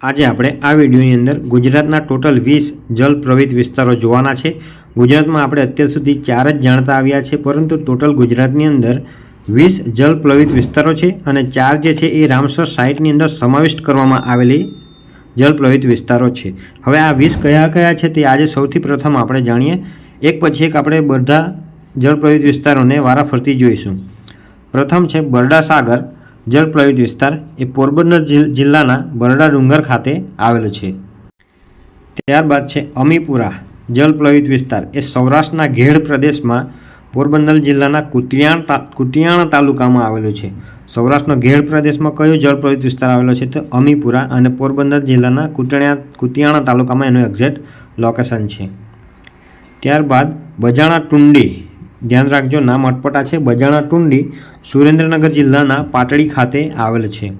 આજે આપણે આ વિડીયોની અંદર ગુજરાતના ટોટલ વીસ જલપ્રવિત વિસ્તારો જોવાના છે. ગુજરાતમાં આપણે અત્યાર સુધી ચાર જ જાણતા આવ્યા છે, પરંતુ ટોટલ ગુજરાતની અંદર વીસ જલપ્લવિત વિસ્તારો છે અને ચાર જે છે એ રામસર સાઇટની અંદર સમાવિષ્ટ કરવામાં આવેલી જલપ્લવિત વિસ્તારો છે. હવે આ વીસ કયા કયા છે તે આજે સૌથી પ્રથમ આપણે જાણીએ. એક પછી એક આપણે બધા જળ પ્રવિત વિસ્તારોને વારાફરતી જોઈશું. પ્રથમ છે બરડા સાગર. જળ પ્રવિત વિસ્તાર એ પોરબંદર જિલ- જિલ્લાના બરડા ડુંગર ખાતે આવેલો છે. ત્યારબાદ છે અમીપુરા જળ પ્રવિત વિસ્તાર. એ સૌરાષ્ટ્રના ઘેડ પ્રદેશમાં પોરબંદર જિલ્લાના કુતિયાણ કુતિયાણા તાલુકામાં આવેલું છે. સૌરાષ્ટ્રનો ઘેડ પ્રદેશમાં કયો જળ પ્રવિત વિસ્તાર આવેલો છે તો અમીપુરા અને પોરબંદર જિલ્લાના કુતિયાણા કુતિયાણા તાલુકામાં એનું એક્ઝેક્ટ લોકેશન છે. ત્યારબાદ બજાણા ટુંડી ધ્યાન રાખજો, નામ અટપટા છે. બજાણા ટુંડી સુરેન્દ્રનગર જિલ્લાના પાટડી ખાતે આવેલ છે.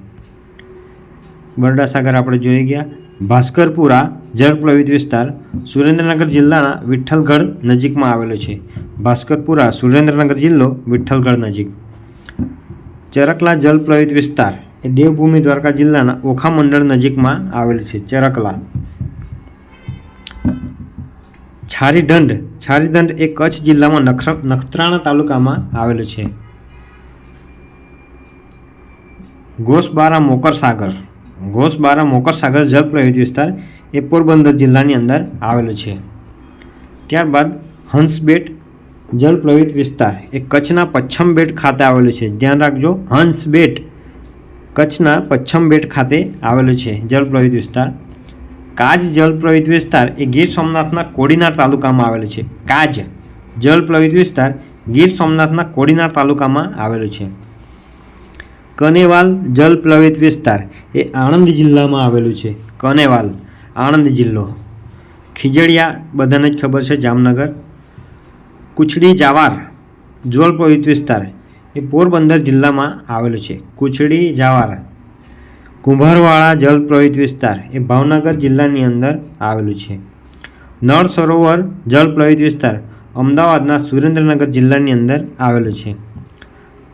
બરડા સાગર આપણે જોઈ ગયા. ભાસ્કરપુરા જળપ્લવિત વિસ્તાર સુરેન્દ્રનગર જિલ્લાના વિઠ્ઠલગઢ નજીકમાં આવેલો છે. ભાસ્કરપુરા સુરેન્દ્રનગર જિલ્લો વિઠ્ઠલગઢ નજીક. ચરકલા જલપ્લવિત વિસ્તાર એ દેવભૂમિ દ્વારકા જિલ્લાના ઓખા મંડળ નજીકમાં આવેલ છે. ચરકલા. છારીદંડ છારીદંડ એ કચ્છ જિલ્લામાં નખર, નખત્રાણા તાલુકામાં આવેલું છે. ઘોસબારા મોકરસાગર ઘોસબારા મોકર સાગર વિસ્તાર એ પોરબંદર જિલ્લાની અંદર આવેલો છે. ત્યારબાદ હંસબેટ જળપ્રવિત વિસ્તાર એ કચ્છના પચ્છમ બેટ ખાતે આવેલું છે. ધ્યાન રાખજો, હંસબેટ કચ્છના પચ્છમ બેટ ખાતે આવેલું છે જળપ્રવિત વિસ્તાર. કાજ જળપ્રવિત વિસ્તાર એ ગીર સોમનાથના કોડીનાર તાલુકામાં આવેલું છે. કાજ જલપ્લવિત વિસ્તાર ગીર સોમનાથના કોડીનાર તાલુકામાં આવેલું છે. કનેવાલ જલપ્લવિત વિસ્તાર એ આણંદ જિલ્લામાં આવેલું છે. કનેવાલ, આણંદ જિલ્લો. ખીજડીયા, બધાને જ ખબર છે, જામનગર. કુછડી જાવાર જલપ્લવિત વિસ્તાર એ પોરબંદર જિલ્લામાં આવેલું છે. કુછડી જાવાર કુંભારવાળા જલપ્રવિત વિસ્તાર એ ભાવનગર જિલ્લાની અંદર આવેલું છે. નળ સરોવર જલપ્લવિત વિસ્તાર અમદાવાદના સુરેન્દ્રનગર જિલ્લાની અંદર આવેલું છે.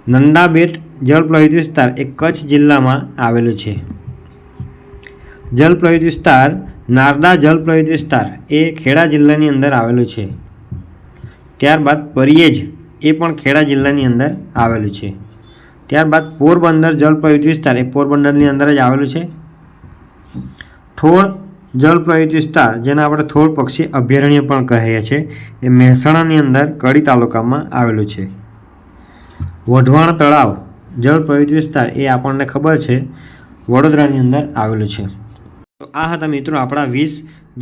નંદાબેટ જલપ્લવિત વિસ્તાર એ કચ્છ જિલ્લામાં આવેલું છે. જલપ્લવિત વિસ્તાર નારદા જલપ્લવિત વિસ્તાર એ ખેડા જિલ્લાની અંદર આવેલું છે. ત્યારબાદ પરિયેજ એ પણ ખેડા જિલ્લાની અંદર આવેલું છે. ત્યારબાદ પોરબંદર જલપ્રવિત વિસ્તાર એ પોરબંદરની અંદર જ આવેલું છે. થોળ જલપ્રવિત વિસ્તાર જેને આપણે થોળ પક્ષી અભયારણ્ય પણ કહીએ છીએ, એ મહેસાણાની અંદર કડી તાલુકામાં આવેલું છે. વઢવાણ તળાવ જળપ્રવિત વિસ્તાર એ આપણને ખબર છે, વડોદરાની અંદર આવેલું છે. તો આ હતા મિત્રો આપણા વીસ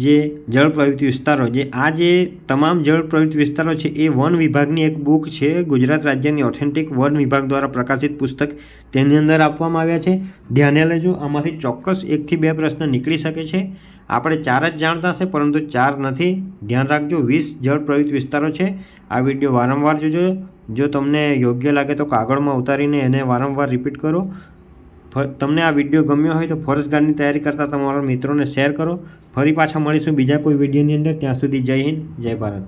જે જળ પ્રવૃત્તિ વિસ્તારો, જે આ જે તમામ જળ પ્રવૃત્તિ વિસ્તારો છે, એ વન વિભાગની એક બુક છે, ગુજરાત રાજ્યની ઓથેન્ટિક વન વિભાગ દ્વારા પ્રકાશિત પુસ્તક તેની અંદર આપવામાં આવ્યા છે. ધ્યાને લેજો, આમાંથી ચોક્કસ એકથી બે પ્રશ્ન નીકળી શકે છે. આપણે ચાર જ જાણતા હશે, પરંતુ ચાર નથી. ધ્યાન રાખજો, વીસ જળ પ્રવૃત્તિ વિસ્તારો છે. આ વીડિયો વારંવાર જોજો. જો તમને યોગ્ય લાગે તો કાગળમાં ઉતારીને એને વારંવાર રિપીટ કરો. તમને આ વીડિયો ગમ્યો હોય તો ફોરેસ્ટ ગાર્ડની તૈયારી કરતા તમારા મિત્રોને શેર કરો. ફરી પાછા મળીશું બીજા કોઈ વિડીયોની અંદર. ત્યાં સુધી જય હિન્દ, જય ભારત.